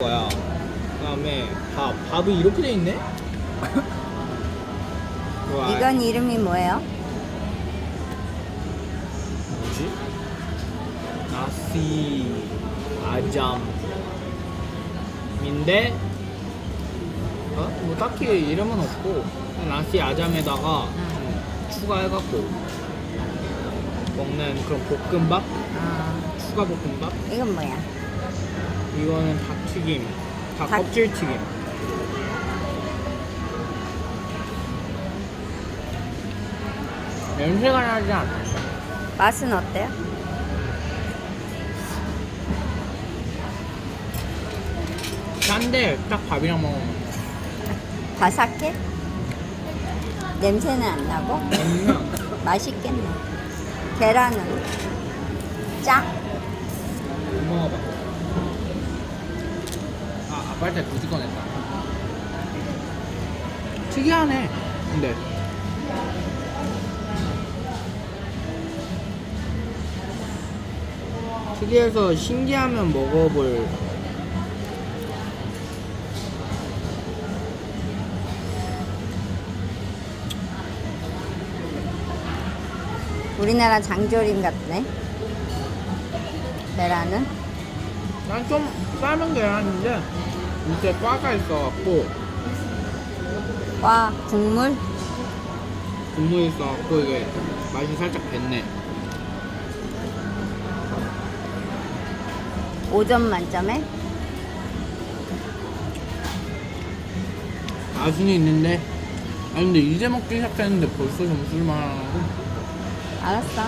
거야. 그다음에 밥. 밥이 이렇게 돼 있네? 와, 이건 이름이 뭐예요? 뭐지? 나시 아잠인데 어? 뭐 딱히 이름은 없고 나시 아잠에다가 음, 추가해갖고 먹는 그런 볶음밥? 아, 추가 볶음밥? 이건 뭐야? 이거는 닭튀김, 닭 닭- 껍질 튀김. 냄새가 나지 않아. 맛은 어때요? 짠데 딱 밥이랑 먹으면 바삭해? 냄새는 안 나고? 맛있겠네. 계란은 짜? 먹어봐. 아 아빠한테 굳이 꺼냈다. 특이하네. 근데 특이해서 신기하면 먹어볼. 우리나라 장조림 같네. 계란은? 난 좀 삶은 계란인데 밑에 꽈가 있어갖고 와, 국물? 국물이 있어갖고 이게 맛이 살짝 뱄네. 5점 만점에? 맛은 있는데 아니 근데 이제 먹기 시작했는데 벌써 점수를 말하고 알았어.